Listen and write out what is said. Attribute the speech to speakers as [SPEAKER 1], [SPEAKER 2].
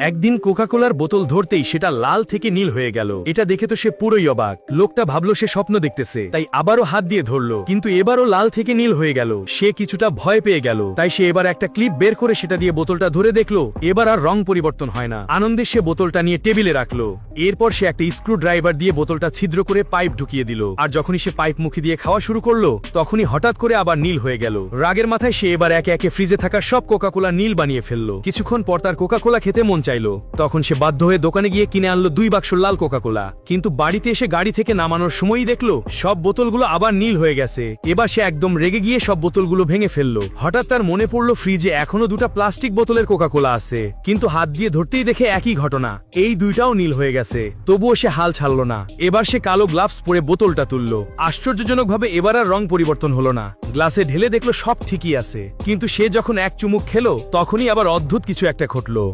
[SPEAKER 1] একদিন কোকাকোলার বোতল ধরতেই সেটা লাল থেকে নীল হয়ে গেল। এটা দেখে তো সে পুরোই অবাক। লোকটা ভাবলো সে স্বপ্ন দেখতেছে। তাই আবারও হাত দিয়ে ধরলো। কিন্তু এবারও লাল থেকে নীল হয়ে গেল। সে কিছুটা ভয় পেয়ে গেল। তাই সে এবার একটা ক্লিপ বের করে সেটা দিয়ে বোতলটা ধরে দেখল। এবার আর রং পরিবর্তন হয় না। আনন্দে সে বোতলটা নিয়ে টেবিলে রাখল। এরপর সে একটা স্ক্রু ড্রাইভার দিয়ে বোতলটা ছিদ্র করে পাইপ ঢুকিয়ে দিল। আর যখনই সে পাইপ মুখে দিয়ে খাওয়া শুরু করল, তখনই হঠাৎ করে আবার নীল হয়ে গেল। রাগের মাথায় সে এবার একে একে ফ্রিজে থাকা সব কোকাকোলা নীল বানিয়ে ফেলল। কিছুক্ষণ পর তার কোকাকোলা খেতে মন চাইলো। তখন সে বাধ্য হয়ে দোকানে গিয়ে কিনে আনলো দুই বাক্স লাল কোকাকোলা। কিন্তু বাড়িতে এসে গাড়ি থেকে নামানোর সময়ই দেখল, সব বোতলগুলো আবার নীল হয়ে গেছে। এবার সে একদম রেগে গিয়ে সব বোতলগুলো ভেঙে ফেলল। হঠাৎ তার মনে পড়ল ফ্রিজে এখনও দুটা প্লাস্টিক বোতলের কোকাকোলা আছে, কিন্তু হাত দিয়ে ধরতেই দেখে একই ঘটনা। এই দুইটাও নীল হয়ে গেছে, তবুও সে হাল ছাড়লো না। এবার সে কালো গ্লাভস পরে বোতলটা তুললো। আশ্চর্যজনকভাবে এবার আর রং পরিবর্তন হলো না। গ্লাসে ঢেলে দেখল সব ঠিকই আছে। কিন্তু সে যখন এক চুমুক খেলো, তখনই আবার অদ্ভুত কিছু একটা ঘটলো।